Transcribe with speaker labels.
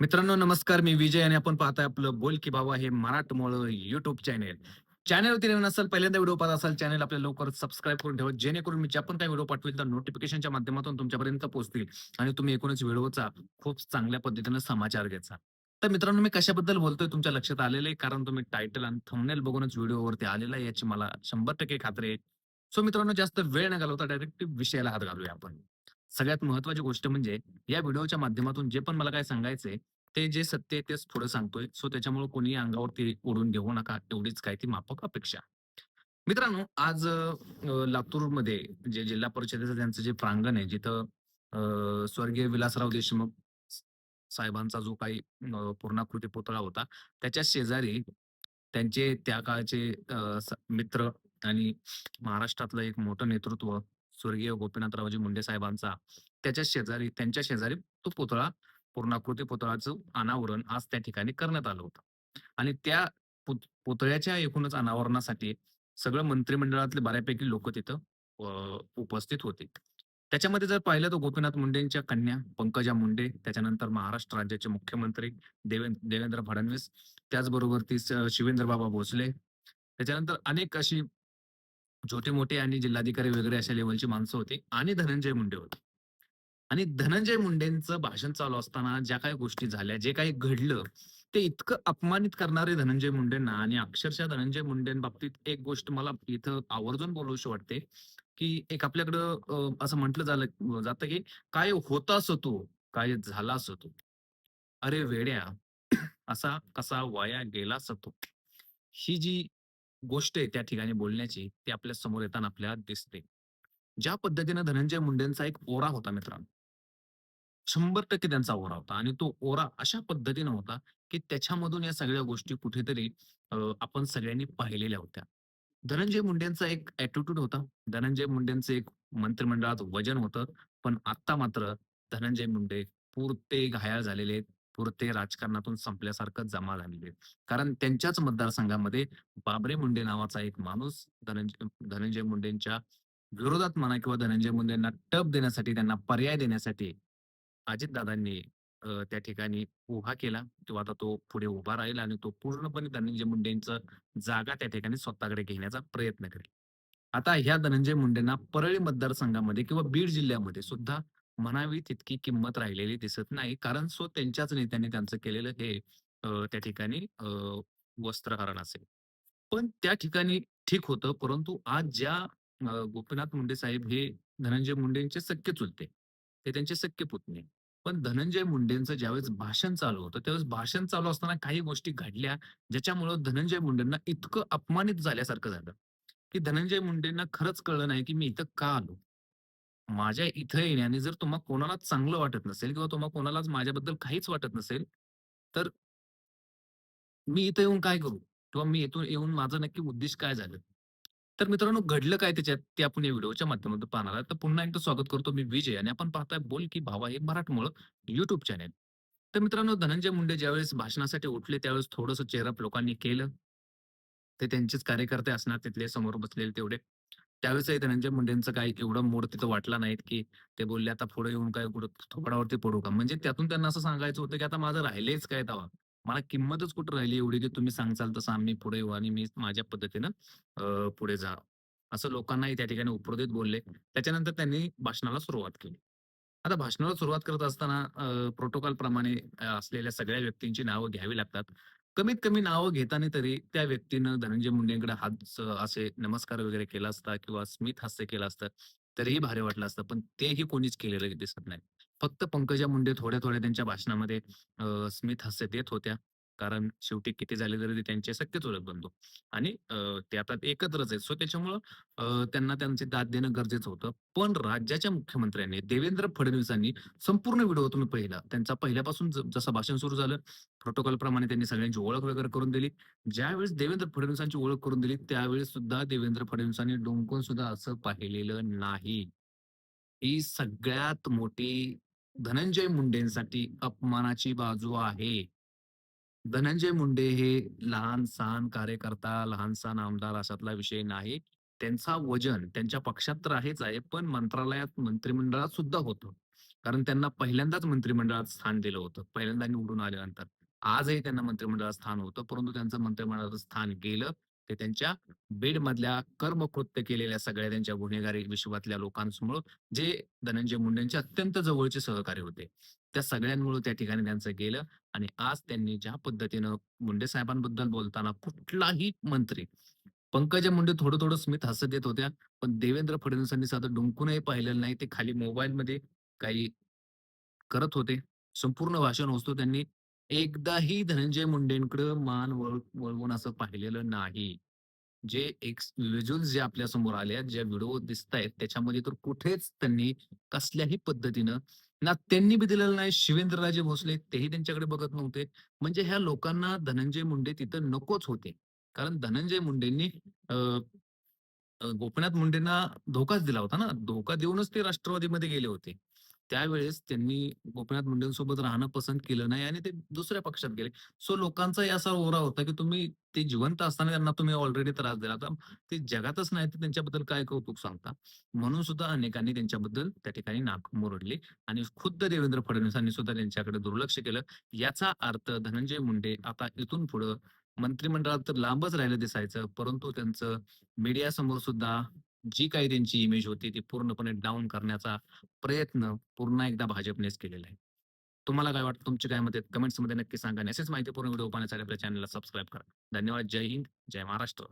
Speaker 1: मित्रांनो नमस्कार. मी विजय आणि आपण पाहताय आपलं बोल की भावा हे मराठमोळं युट्यूब चॅनेल चॅनलवरती नवीन असाल पहिल्यांदा व्हिडिओ पाहत असाल चॅनल आपल्या लवकर सबस्क्राईब करून ठेवा. जेणेकरून मी ज्या पण काही व्हिडिओ पाठवेल तर नोटिफिकेशनच्या माध्यमातून तुमच्यापर्यंत पोहोचतील आणि तुम्ही एकूणच व्हिडिओचा खूप चांगल्या पद्धतीनं समाचार घ्यायचा. तर मित्रांनो मी कशाबद्दल बोलतोय तुमच्या लक्षात आलेलं आहे? कारण तुम्ही टायटल आणि थंबनेल बघूनच व्हिडिओवरती आलेला आहे याची मला शंभर टक्के खात्री आहे. सो मित्रांनो जास्त वेळ न घालवता डायरेक्ट विषयाला हात घालूया आपण. सगळ्यात महत्वाची गोष्ट म्हणजे या व्हिडिओच्या माध्यमातून जे पण मला काय सांगायचंय ते जे सत्य आहे तेच पुढे सांगतोय. सो त्याच्यामुळे कोणी अंगावरती ओढून घेऊ नका एवढीच काय ती माफक अपेक्षा. मित्रांनो आज लातूरमध्ये जे जिल्हा परिषदेचं त्यांचं जे प्रांगण आहे जिथं स्वर्गीय विलासराव देशमुख साहेबांचा जो काही पूर्णाकृती पुतळा होता त्याच्या शेजारी त्यांचे त्या काळचे मित्र आणि महाराष्ट्रातलं एक मोठं नेतृत्व स्वर्गीय गोपीनाथरावजी मुंडे साहेबांचा त्याच्या शेजारी त्यांच्या शेजारी तो पुतळा पूर्णाकृती पुतळाचं अनावरण आज त्या ठिकाणी करण्यात आलं होतं. आणि त्या पुत- पुतळ्याच्या एकूणच अनावरणासाठी सगळं मंत्रिमंडळातले बऱ्यापैकी लोक तिथं उपस्थित होते. त्याच्यामध्ये जर पाहिलं तर गोपीनाथ मुंडेंच्या कन्या पंकजा मुंडे त्याच्यानंतर महाराष्ट्र राज्याचे मुख्यमंत्री देवेंद्र देवेंद्र फडणवीस त्याचबरोबर ती शिवेंद्र बाबा भोसले त्याच्यानंतर अनेक अशी छोटे मोठे आणि जिल्हाधिकारी वगैरे अशा लेवलची माणसं होती आणि धनंजय मुंडे होते. आणि धनंजय मुंडेंचं भाषण चालू असताना ज्या काही गोष्टी झाल्या जे काही घडलं ते इतकं अपमानित करणारे धनंजय मुंडेंना आणि अक्षरशः धनंजय मुंडेंबाबतीत एक गोष्ट मला इथं आवर्जून बोलूशी वाटते की एक आपल्याकडं असं म्हटलं झालं जातं की काय होता असो तू काय झाला असो तू. अरे वेड्या असा कसा वाया गेला असतो ही जी गोष्ट आहे त्या ठिकाणी बोलण्याची ती आपल्यासमोर येताना आपल्याला दिसते. ज्या पद्धतीनं धनंजय मुंडेंचा एक ओरा होता मित्रांनो शंभर टक्के त्यांचा ओरा होता आणि तो ओरा अशा पद्धतीनं होता की त्याच्यामधून या सगळ्या गोष्टी कुठेतरी आपण सगळ्यांनी पाहिलेल्या होत्या. धनंजय मुंडेंचा एक ऍटिट्यूड होता. धनंजय मुंडेंचं एक मंत्रिमंडळात वजन होतं पण आता मात्र धनंजय मुंडे पुरते घायाळ झालेले आहेत. पुरते राजकारणातून संपल्यासारखं जमा झालेले कारण त्यांच्याच मतदारसंघामध्ये बाबरे मुंडे नावाचा एक माणूस धनंजय धनंजय मुंडेंच्या विरोधात म्हणा किंवा धनंजय मुंडेंना टप देण्यासाठी त्यांना पर्याय देण्यासाठी अजितदादांनी अ, त्या ठिकाणी उभा केला किंवा आता तो पुढे उभा राहील आणि तो पूर्णपणे धनंजय मुंडेंचं जागा त्या ठिकाणी स्वतःकडे घेण्याचा प्रयत्न करेल. आता ह्या धनंजय मुंडेंना परळी मतदारसंघामध्ये किंवा बीड जिल्ह्यामध्ये सुद्धा म्हणावी तितकी किंमत राहिलेली दिसत नाही. कारण सो त्यांच्याच नेत्यांनी त्यांचं केलेलं हे अ, त्या ठिकाणी अ, वस्त्रहरण असेल. पण त्या ठिकाणी ठीक होतं. परंतु आज ज्या अ, गोपीनाथ मुंडे साहेब हे धनंजय मुंडेंचे सख्खे चुलते. ते त्यांचे सख्खे पुतणे. पण धनंजय मुंडेंचं ज्यावेळेस भाषण चालू होतं, त्यावेळेस भाषण चालू असताना काही गोष्टी घडल्या, ज्याच्यामुळं धनंजय मुंडेंना इतकं अपमानित झाल्यासारखं झालं, की धनंजय मुंडेंना खरंच कळलं नाही, की मी इथं का आलो? माझ्या इथं येण्याने जर तुम्हा कोणालाच चांगलं वाटत नसेल किंवा तुम्हा कोणालाच माझ्याबद्दल काहीच वाटत नसेल, तर मी इथं येऊन काय करू? किंवा मी इथून येऊन माझं नक्की उद्देश काय झालं? तर मित्रांनो घडलं काय त्याच्यात ते आपण या व्हिडिओच्या माध्यमातून पाहणार आहोत. तर पुन्हा एकदा स्वागत करतो मी विजय आणि आपण पाहताय बोल की भावा हे मराठमोळं युट्यूब चॅनेल. तर मित्रांनो धनंजय मुंडे ज्यावेळेस भाषणासाठी उठले त्यावेळेस थोडंसं चेहरा लोकांनी केलं. ते त्यांचेच कार्यकर्ते असणार तिथले समोर बसलेले तेवढे. त्यावेळेसही धनंजय मुंडेंचं काही एवढं मोड तिथं वाटला नाहीत, की ते बोलले आता पुढे येऊन काय कुठं थोपडावरती पडू का? म्हणजे त्यातून त्यांना असं सांगायचं होतं, की आता माझं राहिलेच काय तेव्हा. मला किंमतच कुठं राहिली एवढी, की तुम्ही सांगचाल तसं आम्ही पुढे येऊ आणि मी माझ्या पद्धतीनं पुढे जा. असं लोकांनाही त्या ठिकाणी उपरोधित बोलले. त्याच्यानंतर त्यांनी भाषणाला सुरुवात केली. आता भाषणाला सुरुवात करत असताना प्रोटोकॉल प्रमाणे असलेल्या सगळ्या व्यक्तींची नावं घ्यावी लागतात. कमीत कमी नावं घेताना तरी त्या व्यक्तीनं धनंजय मुंडेंकडे हात असे नमस्कार वगैरे केला असता किंवा स्मित हास्य केलं असतं, तरीही भारी वाटलं असतं. पण तेही कोणीच केलेलं दिसत नाही. फक्त पंकजा मुंडे थोड्या-थोड्या त्यांच्या भाषणामध्ये स्मित हास्य देत होत्या. कारण शेवटी किती झाले तरी ते त्यांचे सख्खे चुलत बनतो आणि ते आता एकत्रच आहेत. सो त्याच्यामुळं त्यांना त्यांचे दाद देणं गरजेचं होतं. पण राज्याच्या मुख्यमंत्र्यांनी देवेंद्र फडणवीसांनी संपूर्ण व्हिडिओ तुम्ही पहिला. त्यांचा पहिल्यापासून जसं भाषण सुरू झालं, प्रोटोकॉल प्रमाणे त्यांनी सगळ्यांची ओळख वगैरे करून दिली. ज्यावेळेस देवेंद्र फडणवीसांची ओळख करून दिली, त्यावेळेस सुद्धा देवेंद्र फडणवीसांनी डोंकून सुद्धा असं पाहिलेलं नाही. ही सगळ्यात मोठी धनंजय मुंडेंसाठी अपमानाची बाजू आहे. धनंजय मुंडे हे लहान-सहान कार्यकर्ता, लहान-सहान आमदार अशातला विषय नाही. त्यांचा वजन त्यांच्या पक्षात तर आहेच आहे, पण मंत्रालयात, मंत्रिमंडळात सुद्धा होतं. कारण त्यांना पहिल्यांदाच मंत्रिमंडळात स्थान दिलं होतं. पहिल्यांदा निवडून आल्यानंतर. आजही त्यांना मंत्रिमंडळात स्थान होतं, परंतु त्यांचं मंत्रिमंडळाचं स्थान गेलं. ते त्यांच्या बीडमधल्या कर्मकृत्य केलेल्या सगळ्या त्यांच्या गुन्हेगारी विश्वातल्या लोकांसमोर जे धनंजय मुंडेंचे अत्यंत जवळचे सहकारी होते. त्या सगळ्यांमुळे त्या ठिकाणी त्यांचं गेलं आणि आज त्यांनी ज्या पद्धतीनं मुंडे साहेबांबद्दल बोलताना कुठलाही मंत्री पंकजा मुंडे थोडं-थोडं स्मित हसत देत होत्या. पण देवेंद्र फडणवीसांनी साधं डुंकूनही पाहिलेलं नाही. ते खाली मोबाईलमध्ये काही करत होते. संपूर्ण भाषण होतो त्यांनी एकदाही धनंजय मुंडेंकडं मान वळ वळवून असं पाहिलेलं नाही. जे एक व्हिज्युअल्स जे आपल्यासमोर आले आहेत, जे व्हिडिओ दिसतायत त्याच्यामध्ये तर कुठेच त्यांनी कसल्याही पद्धतीनं ना त्यांनी बी दिलेलं नाही, शिवेंद्रराजे भोसले तेही त्यांच्याकडे बघत नव्हते. म्हणजे ह्या लोकांना धनंजय मुंडे तिथं नकोच होते. कारण धनंजय मुंडेंनी अ, गोपीनाथ मुंडेंना धोकाच दिला होता ना. धोका देऊनच ते राष्ट्रवादीमध्ये गेले होते. त्यावेळेस त्यांनी गोपीनाथ मुंडेंसोबत राहणं पसंत केलं नाही आणि ते दुसऱ्या पक्षात गेले. सो लोकांचाही असा ओरा होता, की तुम्ही ते जिवंत असताना त्यांना तुम्ही ऑलरेडी त्रास दिला. तर ते जगातच नाही तर त्यांच्याबद्दल काय कौतुक सांगता? म्हणून सुद्धा अनेकांनी त्यांच्याबद्दल त्या ठिकाणी नाक मुरडली आणि खुद्द देवेंद्र फडणवीसांनी सुद्धा त्यांच्याकडे दुर्लक्ष केलं. याचा अर्थ धनंजय मुंडे आता इथून पुढं मंत्रिमंडळात तर लांबच राहिलं दिसायचं, परंतु त्यांचं मीडियासमोर सुद्धा जी काही त्यांची इमेज होती ती पूर्णपणे डाऊन करण्याचा प्रयत्न पुन्हा एकदा भाजपनेच केलेला आहे. तुम्हाला काय वाटतं? तुमचे काय मत आहेत? कमेंट्समध्ये नक्की सांगा आणि अशीच माहितीपूर्ण व्हिडिओ पाहण्यासाठी आपल्या चॅनलला सबस्क्राईब करा. धन्यवाद. जय हिंद. जय महाराष्ट्र.